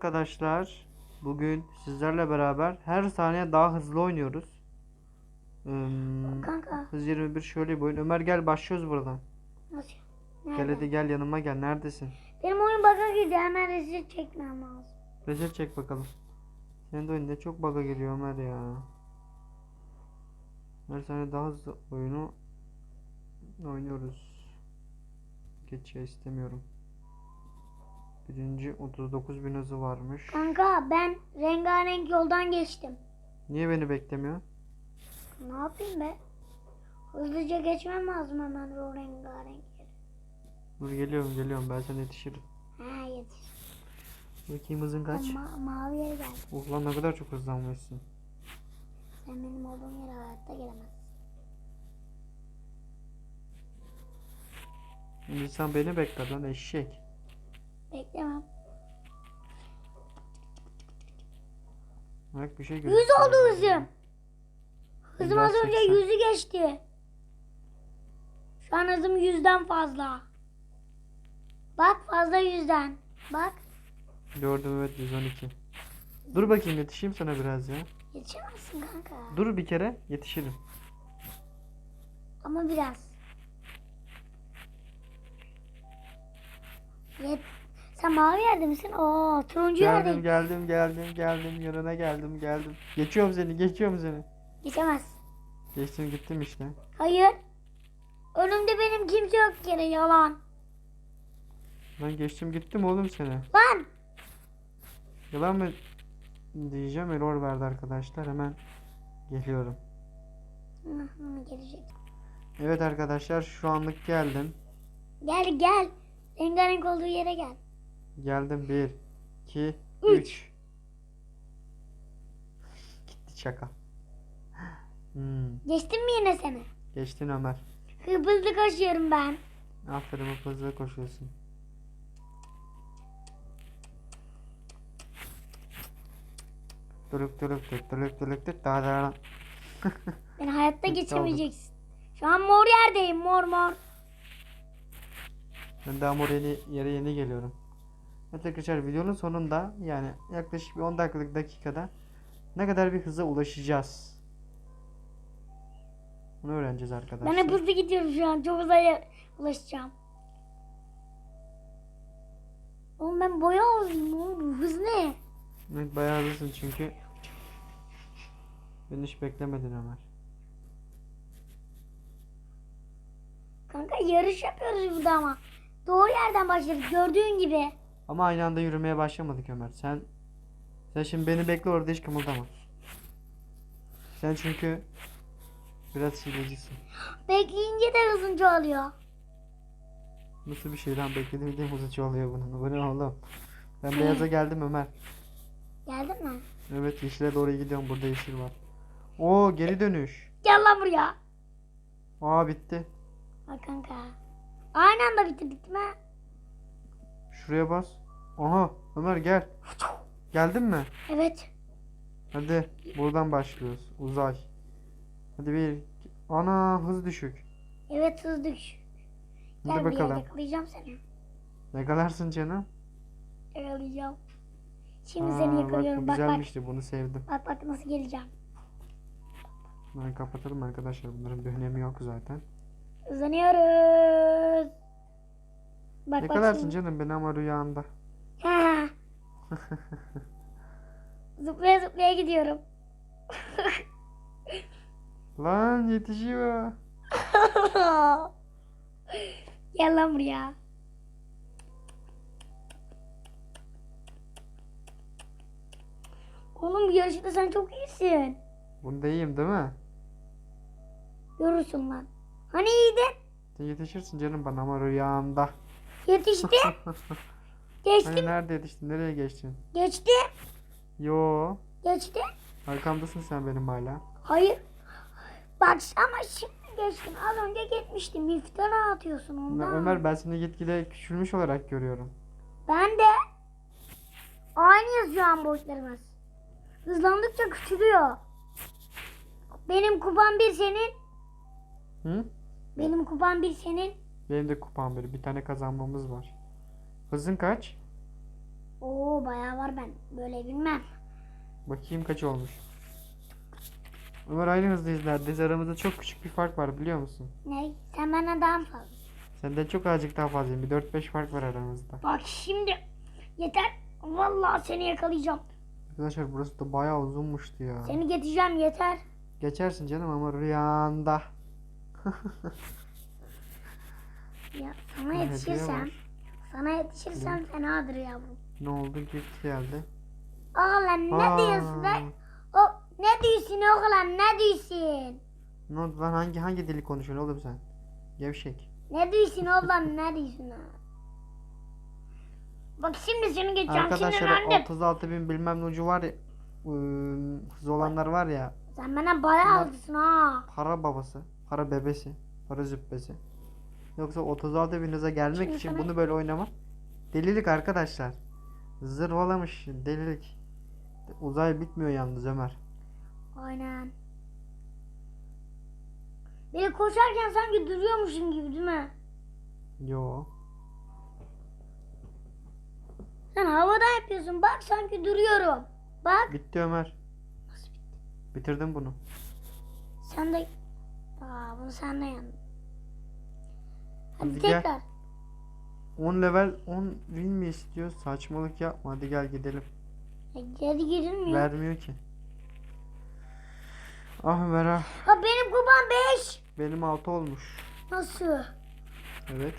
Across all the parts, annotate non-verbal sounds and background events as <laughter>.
Arkadaşlar bugün sizlerle beraber her saniye daha hızlı oynuyoruz. Hmm, Kanka hız 21 şöyle bir oyun. Ömer gel başlıyoruz buradan. nasıl? Gel hadi gel yanıma gel. Neredesin? Benim oyun bug'a girdi hemen rezil çekmem lazım. Reset çek bakalım. Senin de oyun ne çok bug'a geliyor Ömer ya. Her saniye daha hızlı oyunu oynuyoruz. Geçe istemiyorum. Birinci 39 bin hızı varmış. Kanka ben rengarenk yoldan geçtim. Niye beni beklemiyor? Ne yapayım be? Hızlıca geçmem lazım hemen o rengarenk yeri. Dur geliyorum geliyorum ben sana yetişirim. Ha yetiş. Bakayım hızın kaç? ma- mavi yere gel. Oh lan ne kadar çok hızlanmışsın. Sen benim olduğum yere hayatta gelemezsin. Sen beni bekle lan eşek. Beklemem. Bak bir şey Yüz gözüküyor. oldu hızım. Hızım az önce 80. yüzü geçti. Şu an hızım yüzden fazla. Bak fazla yüzden. Bak. Gördüm evet 112. Dur bakayım yetişeyim sana biraz ya. Yetişemezsin kanka. Dur bir kere yetişirim. Ama biraz. Yet. Sen mavi yerde misin? Oo, turuncu Geldim yerdeyim. geldim geldim geldim yanına geldim geldim. Geçiyorum seni geçiyorum seni. Geçemez. Geçtim gittim işte. Hayır. Önümde benim kimse yok yine yalan. Ben geçtim gittim oğlum seni. Lan. Yalan mı diyeceğim error verdi arkadaşlar hemen geliyorum. Hı, hı, Gelecek. Evet arkadaşlar şu anlık geldim. Gel gel. Rengarenk olduğu yere gel. Geldim 1 2 Üç. 3 Gitti şaka. Hmm, Geçtim mi yine seni? geçtin Ömer. Hızlı koşuyorum ben. Aferin hızlı koşuyorsun. Dürük dürük dürük dürük dürük dürük daha daha. Beni <laughs> hayatta geçemeyeceksin. Şu an mor yerdeyim mor mor. Ben daha mor yeni, yere yeni geliyorum. Arkadaşlar videonun sonunda yani yaklaşık bir 10 dakikalık dakikada ne kadar bir hıza ulaşacağız. Bunu öğreneceğiz arkadaşlar. Ben hep hızlı gidiyorum şu an. Çok hızlı ulaşacağım. Oğlum ben boya alayım oğlum. Hız ne? Evet bayağı hızlısın çünkü. Beni hiç beklemedin Ömer. Kanka yarış yapıyoruz burada ama. Doğru yerden başladık gördüğün gibi. Ama aynı anda yürümeye başlamadık Ömer. Sen sen şimdi beni bekle orada hiç kımıldama. Sen çünkü biraz hilecisin. Bekleyince de hızın çoğalıyor. Nasıl bir şeyden beklediğim hızı çoğalıyor bunun. Bu ne oğlum? Ben beyaza geldim Ömer. Geldin mi? Evet yeşile doğru gidiyorum. Burada yeşil var. Oo geri dönüş. Gel lan buraya. Aa bitti. Bak kanka. Aynı anda bitti bitme. Şuraya bas. Aha Ömer gel. Geldin mi? Evet. Hadi buradan başlıyoruz. Uzay. Hadi bir. Ana hız düşük. Evet hız düş. Gel Hadi bakalım. yakalayacağım seni. Yakalarsın canım. Yakalayacağım. Şimdi Aa, seni bak yakalıyorum. bu Bak bak. güzelmişti. Bunu sevdim. Bak bak nasıl geleceğim. Ben kapatalım arkadaşlar. Bunların bir önemi yok zaten. Hızlanıyoruz. Bak Yakalarsın bak şimdi. canım beni ama rüyanda. Ha. <laughs> zıplaya zıplaya gidiyorum. <laughs> Lan yetişiyor. <laughs> Gel lan buraya. Oğlum bu yarışta sen çok iyisin. Bunda iyiyim değil mi? Görürsün lan. Hani iyiydin? Yetişirsin canım bana ama rüyamda. Yetişti. <laughs> Hani nerede yetiştin? Nereye geçtin? Geçti. Yo. Geçti. Arkamdasın sen benim hala. Hayır. Bak ama şimdi geçtin. Az önce gitmiştim. İftira atıyorsun ondan. Ömer ben seni gitgide küçülmüş olarak görüyorum. Ben de aynıyız şu an boyutlarımız. Hızlandıkça küçülüyor. Benim kupam bir senin. Hı? Benim kupam bir senin. Benim de kupam bir. Bir tane kazanmamız var. Hızın kaç? Oo bayağı var ben. Böyle bilmem. Bakayım kaç olmuş. Ömer aynı hızdayız neredeyse. Aramızda çok küçük bir fark var biliyor musun? Ne? Sen benden daha mı fazla? Senden çok azıcık daha fazlayım. Bir 4-5 fark var aramızda. Bak şimdi. Yeter. Vallahi seni yakalayacağım. Arkadaşlar burası da bayağı uzunmuştu ya. Seni getireceğim yeter. Geçersin canım ama rüyanda. <laughs> Ya sana Hediye yetişirsem. Sana yetişirsem fenadır yavrum. Ne oldu? Gift geldi. Oğlan ne Aa, diyorsun lan? O, ne diyorsun oğlan ne diyorsun? Ne oldu lan? Hangi hangi dili konuşuyorsun oğlum sen? Gevşek. Ne diyorsun oğlan ne diyorsun ha? Bak şimdi seni geçeceğim Arkadaşlar sinirlendim. 36 bin bilmem ne ucu var ya. Hız olanlar var ya. Sen bana Bunlar- aldısın ha. Para babası. Para bebesi. Para züppesi. Yoksa 36 bin hıza gelmek Şimdi için sana- bunu böyle oynamak. Delilik arkadaşlar. Zırvalamış delilik. Uzay bitmiyor yalnız Ömer. Aynen. Böyle koşarken sanki duruyormuşum gibi değil mi? Yo. Sen havada yapıyorsun. Bak sanki duruyorum. Bak. Bitti Ömer. Nasıl bitti? Bitirdim bunu. Sen de... Aa bunu sen de yandın. Hadi, Hadi gel. tekrar. 10 level 10 win mi istiyor? Saçmalık yapma. Hadi gel gidelim. E, geri girilmiyor. Vermiyor ki. Ah Ömer ah. Ha benim kupam 5. Benim 6 olmuş. Nasıl? Evet.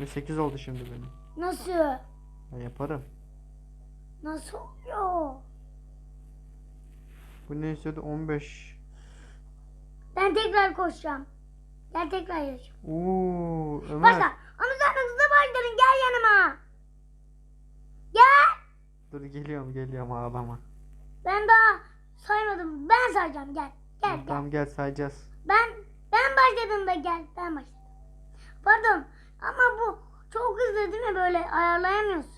Ve 8 oldu şimdi benim. Nasıl? Ben yaparım. Nasıl oluyor? Bu ne istiyordu? 15. Ben tekrar koşacağım. Gel tekrar yarışacağım. Oo Ömer. Başla. Sen hızlı başladın. Gel yanıma. Gel. Dur geliyorum geliyorum ağlama. Ben daha saymadım. Ben sayacağım. Gel. Gel gel. Tamam gel sayacağız. Ben ben başladım da gel. Ben başladım. Pardon. Ama bu çok hızlı değil mi? Böyle ayarlayamıyorsun.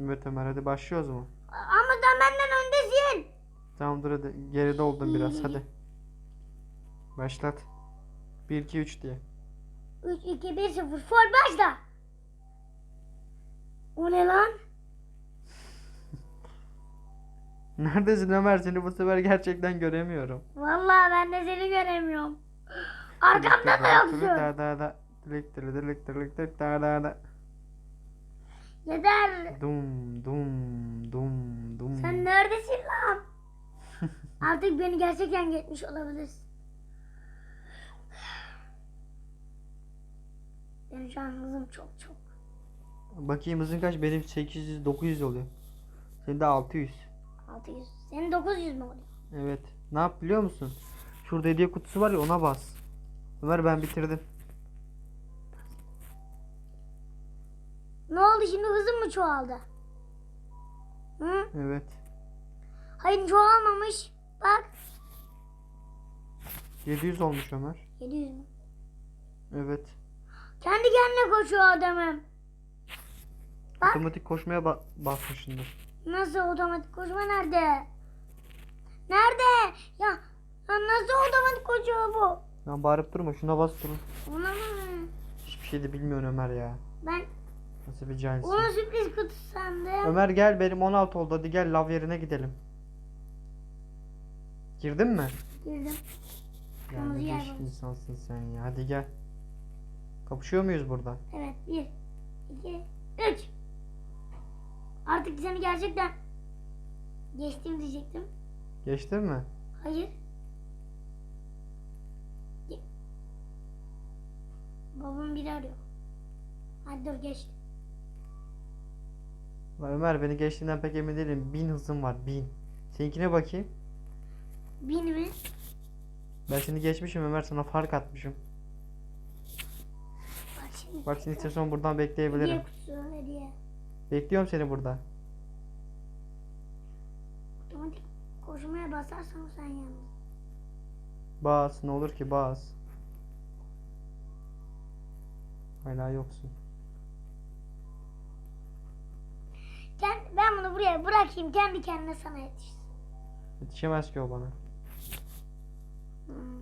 Evet Ömer hadi başlıyoruz mu? Ama sen benden öndesin. Tamam dur hadi geride oldum biraz hadi. <laughs> Başlat. 1 2 3 diye. 3, 2, 1, 0. Fol başla. O ne lan? Neredesin Ömer seni bu sefer gerçekten göremiyorum. Vallahi ben de seni göremiyorum. Arkamda da yoksun. Da da da. Dılık dılı dılık dılık dılık da da da. Yeter. Dum dum dum dum. Sen neredesin lan? Artık beni gerçekten geçmiş olabilirsin. Benim şu an hızım çok çok. Bakayım hızın kaç? Benim 800 900 oluyor. Senin de 600. 600. Senin 900 mü oluyor? Evet. Ne yap biliyor musun? Şurada hediye kutusu var ya ona bas. Ömer ben bitirdim. Ne oldu şimdi hızım mı çoğaldı? Hı? Evet. Hayır çoğalmamış. Bak. 700 olmuş Ömer. 700 mü? Evet. Kendi kendine koşuyor adamım. Bak. Otomatik koşmaya ba- basmışsındır. Nasıl otomatik koşma nerede? Nerede? Ya, ya nasıl otomatik koşuyor bu? Lan bağırıp durma şuna bas durun. Ona mı? Hiçbir şey de bilmiyorsun Ömer ya. Ben Nasıl bir cahilsin. onu sürpriz kutusu sandım. Ömer gel benim 16 oldu hadi gel lav yerine gidelim. Girdin mi? Girdim. Ya Kırmızı yer insansın sen ya hadi gel. Kapışıyor muyuz burada? Evet. Bir, iki, üç. Artık seni gerçekten geçtim diyecektim. Geçtin mi? Hayır. Ge- Babam biri arıyor. Hadi dur geçtim. Lan Ömer beni geçtiğinden pek emin değilim. 1000 hızım var 1000. Seninkine bakayım. Bin mi? Ben seni geçmişim Ömer sana fark atmışım. Bak seni istiyorsan buradan Hediye bekleyebilirim. kutusu hediye. Bekliyorum seni burada. Otomatik koşmaya basarsan sen yalnız. Bas ne olur ki bas. Hala yoksun. Kend- ben bunu buraya bırakayım kendi kendine sana yetişsin. Yetişemez ki o bana. Hmm.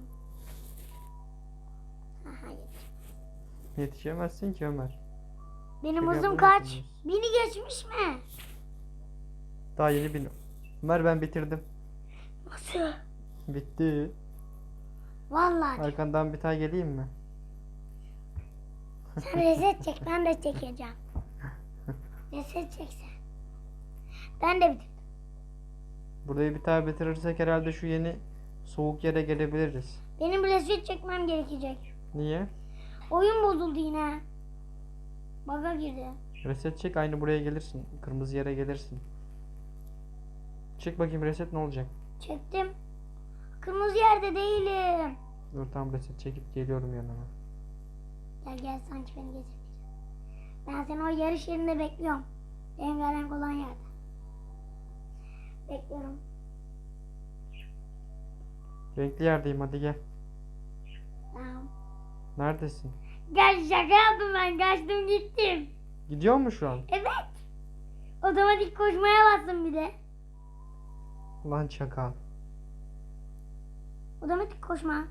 Aha, yetiş- Yetişemezsin ki Ömer. Benim Peki, hızım kaç? Bini geçmiş mi? Daha yeni bin. Ömer ben bitirdim. Nasıl? Bitti. Vallahi. Arkandan bir tane geleyim mi? Sen reset çek ben de çekeceğim. Reset çeksen. Ben de bitirdim. Burayı bir tane bitirirsek herhalde şu yeni soğuk yere gelebiliriz. Benim reset çekmem gerekecek. Niye? Oyun bozuldu yine. Baga girdi. Reset çek aynı buraya gelirsin. Kırmızı yere gelirsin. Çek bakayım reset ne olacak? Çektim. Kırmızı yerde değilim. Dur tam reset çekip geliyorum yanına. Gel gel sanki beni geçirmeyecek. Ben seni o yarış yerinde bekliyorum. Rengarenk olan yerde. Bekliyorum. Renkli yerdeyim hadi gel. Tamam. Neredesin? Gel şaka yaptım ben kaçtım gittim. Gidiyor mu şu an? Evet. Otomatik koşmaya bastım bir de. Lan çakal. Otomatik koşma.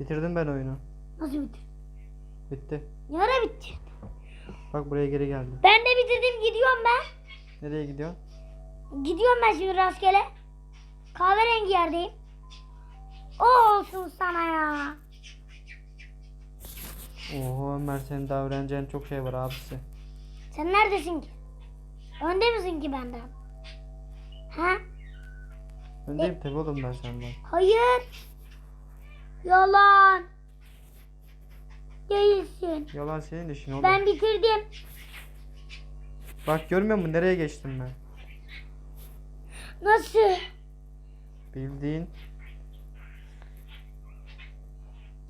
Bitirdim ben oyunu. Nasıl bitir? Bitti. Yara bitti. Bak buraya geri geldim. Ben de bitirdim gidiyorum ben. Nereye gidiyor? Gidiyorum ben şimdi rastgele. Kahverengi yerdeyim. O olsun sana ya. Oho Ömer senin daha öğreneceğin çok şey var abisi. Sen neredesin ki? Önde misin ki benden? Ha? Öndeyim tabi oğlum ben senden. Hayır. Yalan. Değilsin. Yalan senin işin oğlum. Ben bitirdim. Bak görmüyor musun nereye geçtim ben? Nasıl? Bildiğin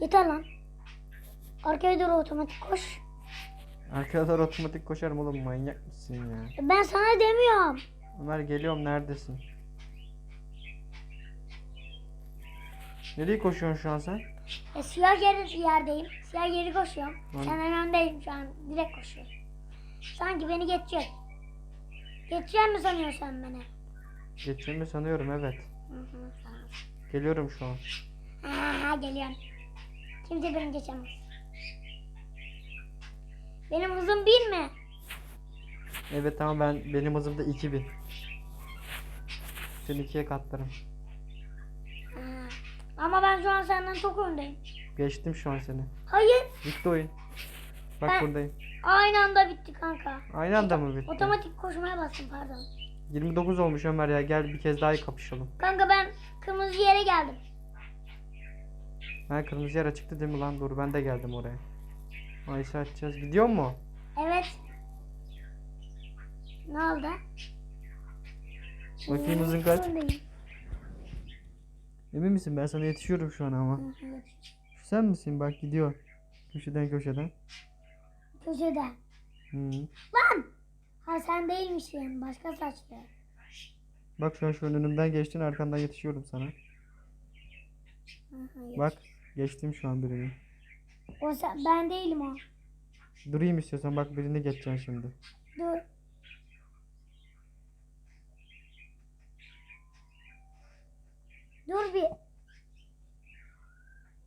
Yeter lan. Arkaya doğru otomatik koş. arkaya doğru otomatik koşarım oğlum manyak mısın ya? Ben sana demiyorum. Ömer geliyorum neredesin? Nereye koşuyorsun şu an sen? E, siyah yeri yerdeyim. Siyah yeri koşuyorum. Lan. Senden öndeyim şu an. Direkt koşuyorum. Sanki beni geçecek. Geçecek mi sanıyorsun beni? Geçeceğimi sanıyorum evet. Hı hı. Geliyorum şu an. Ha, geliyorum. Kimse beni geçemez. Benim hızım bir mi? Evet tamam ben benim hızım da 2000. Seni ikiye katlarım. Ha. Ama ben şu an senden çok öndeyim. Geçtim şu an seni. Hayır. Bitti oyun. Bak Ben- buradayım. Aynı anda bitti kanka. Aynı anda mı bitti? Otomatik koşmaya bastım pardon. 29 olmuş Ömer ya gel bir kez daha kapışalım. Kanka ben kırmızı yere geldim. Ha kırmızı yer açıktı değil mi lan? Dur ben de geldim oraya. Ayşe açacağız. Gidiyor mu? Evet. Ne oldu? Bakayım hızın kaç? Emin misin? Ben sana yetişiyorum şu an ama. Şu sen misin? Bak gidiyor. Köşeden köşeden. Köşede. Hı. Lan! Ha sen değilmişsin. Başka saçlı. Bak şu an şu önümden geçtin arkandan yetişiyorum sana. Hı, Bak geçtim şu an birini. O sen, ben değilim o. Durayım istiyorsan bak birini geçeceksin şimdi. Dur. Dur bir.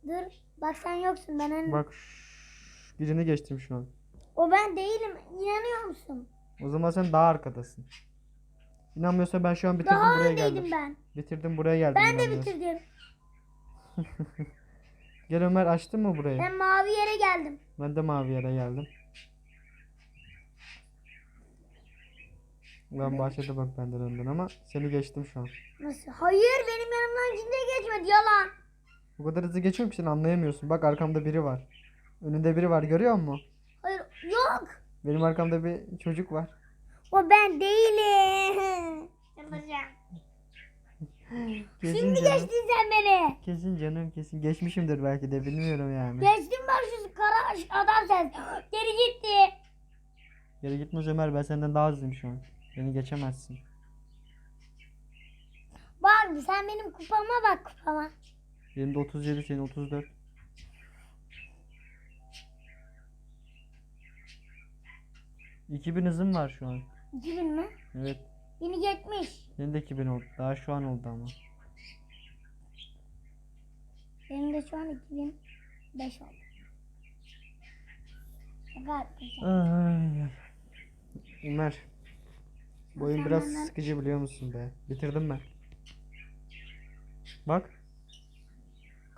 Dur. Bak sen yoksun. Ben en... Bak şşş, birini geçtim şu an. O ben değilim. İnanıyor musun? O zaman sen daha arkadasın. İnanmıyorsan ben şu an bitirdim Daha buraya geldim. ben. Bitirdim buraya geldim. Ben de bitirdim. <laughs> Gel Ömer açtın mı burayı? Ben mavi yere geldim. Ben de mavi yere geldim. Ulan başladı bak benden önden ama seni geçtim şu an. Nasıl? Hayır benim yanımdan kimse geçmedi. Yalan. Bu kadar hızlı geçiyorum ki sen anlayamıyorsun. Bak arkamda biri var. Önünde biri var görüyor musun? Hayır yok. Benim arkamda bir çocuk var. O ben değilim. <laughs> Yapacağım. Kesin Şimdi canım. geçtin sen beni. Kesin canım kesin. Geçmişimdir belki de bilmiyorum yani. Geçtin bak şu kara adam sen. Geri gitti. Geri gitmez Ömer ben senden daha hızlıyım şu an. Beni geçemezsin. Bak sen benim kupama bak kupama. Benim de 37 senin 34. bin hızım var şu an. 2000 mi? Evet. Beni geçmiş. Senin de 2000 oldu. Daha şu an oldu ama. Benim de şu an 2005 oldu. Şaka yapmayacağım. Ay. Ömer. Bu oyun Sen biraz benden- sıkıcı biliyor musun be? Bitirdim ben. Bak.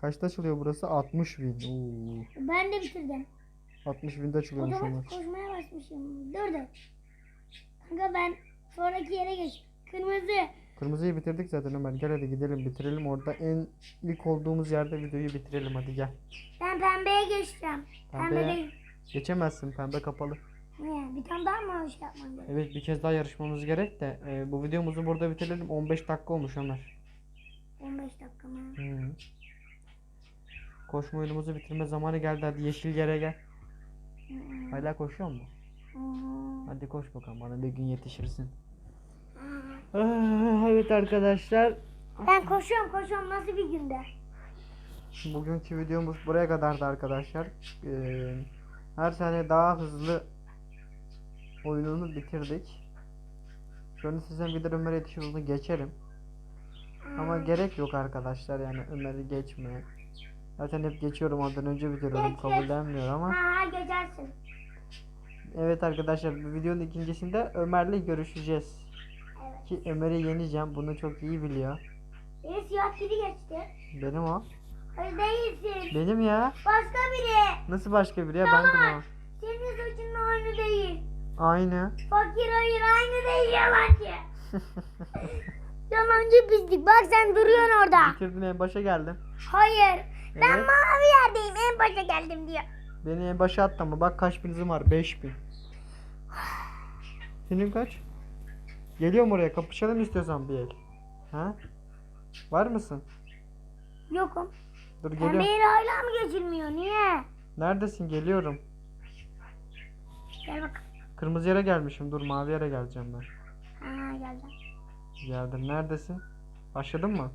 Kaçta açılıyor burası? 60 bin. Oo. Ben de bitirdim. 60 binde açılıyormuş Ömer. Otomatik koşmaya başlamışım. Dur dur. Kanka ben sonraki yere geç. Kırmızı. Kırmızıyı bitirdik zaten Ömer. Gel hadi gidelim bitirelim. Orada en ilk olduğumuz yerde videoyu bitirelim hadi gel. Ben pembeye geçeceğim. Pembeye- Pembe Geçemezsin pembe kapalı. Niye? Bir tane daha mı şey yapmam gerekiyor? Evet bir kez daha yarışmamız gerek de e, bu videomuzu burada bitirelim. 15 dakika olmuş Ömer. 15 dakika mı? Hı. Koşma oyunumuzu bitirme zamanı geldi. Hadi yeşil yere gel. Hı. Hala koşuyor mu? Hadi koş bakalım bana bir gün yetişirsin. Ah, Evet arkadaşlar. Ben koşuyorum koşuyorum nasıl bir günde? Bugünkü videomuz buraya kadardı arkadaşlar. Ee, her saniye daha hızlı oyununu bitirdik. Şöyle sizden bir de Ömer'e yetişir onu geçerim. Ama gerek yok arkadaşlar yani Ömer'i geçmeye. Zaten hep geçiyorum ondan önce bitiriyorum geç. kabullenmiyor ama. Ha geçersin. Evet arkadaşlar bu videonun ikincisinde Ömer'le görüşeceğiz. Evet. Ki Ömer'i yeneceğim bunu çok iyi biliyor. Biri siyah biri geçti. Benim o. Hayır değilsin. Benim ya. Başka biri. Nasıl başka biri ya bendim o. Senin saçın aynı değil. Aynı. Fakir hayır aynı değil <laughs> yalancı. Yalancı pislik. Bak sen duruyorsun orada. Bitirdin en başa geldim. Hayır. Ben Evet. mavi yerdeyim. En başa geldim diyor. Beni en başa attı ama bak kaç binizim var 5000. Senin kaç? Geliyorum oraya kapışalım istiyorsan bir el. Ha? Var mısın? Yokum. Dur geliyorum. yeri hala mı geçilmiyor? Niye? Neredesin? Geliyorum. Gel bak. Kırmızı yere gelmişim. Dur mavi yere geleceğim ben. Ha geldim. Geldim. Neredesin? Başladın mı?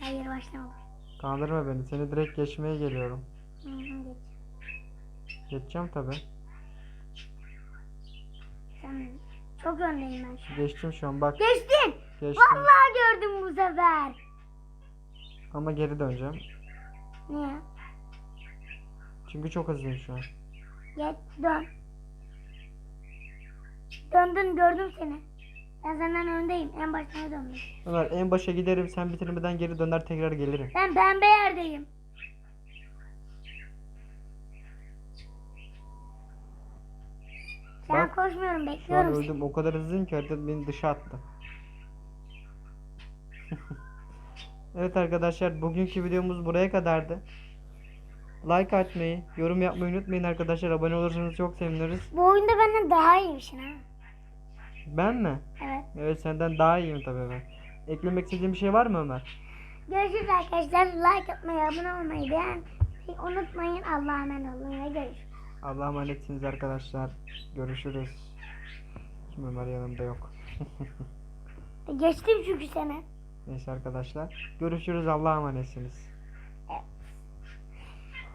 Hayır başlamadım. Kandırma beni. Seni direkt geçmeye geliyorum. Hı hı, geç. Geçeceğim tabi. Çok öndeyim ben şu an. Geçtim şu an bak. Geçtin. Geçtim. Vallahi gördüm bu sefer. Ama geri döneceğim. Niye? Çünkü çok hızlıyım şu an. Geç dön. Döndün gördüm seni. Ben senden öndeyim. En başına döndüm. Ömer en başa giderim. Sen bitirmeden geri döner tekrar gelirim. Ben pembe yerdeyim. Bak, koşmuyorum Şu an bekliyorum seni. öldüm. O kadar hızlıyım ki harita beni dışa attı. <laughs> evet arkadaşlar bugünkü videomuz buraya kadardı. Like atmayı, yorum yapmayı unutmayın arkadaşlar. Abone olursanız çok seviniriz. Bu oyunda benden daha iyiymişsin ha. Ben mi? Evet. Evet senden daha iyiyim tabii ben. Eklemek istediğin bir şey var mı Ömer? Görüşürüz arkadaşlar. Like atmayı, abone olmayı, beğenmeyi unutmayın. Allah'a emanet olun ve görüşürüz. Allah'a emanetsiniz arkadaşlar. Görüşürüz. Kim Ömer yanımda yok. Geçtim çünkü seni. Neyse arkadaşlar. Görüşürüz. Allah'a emanetsiniz.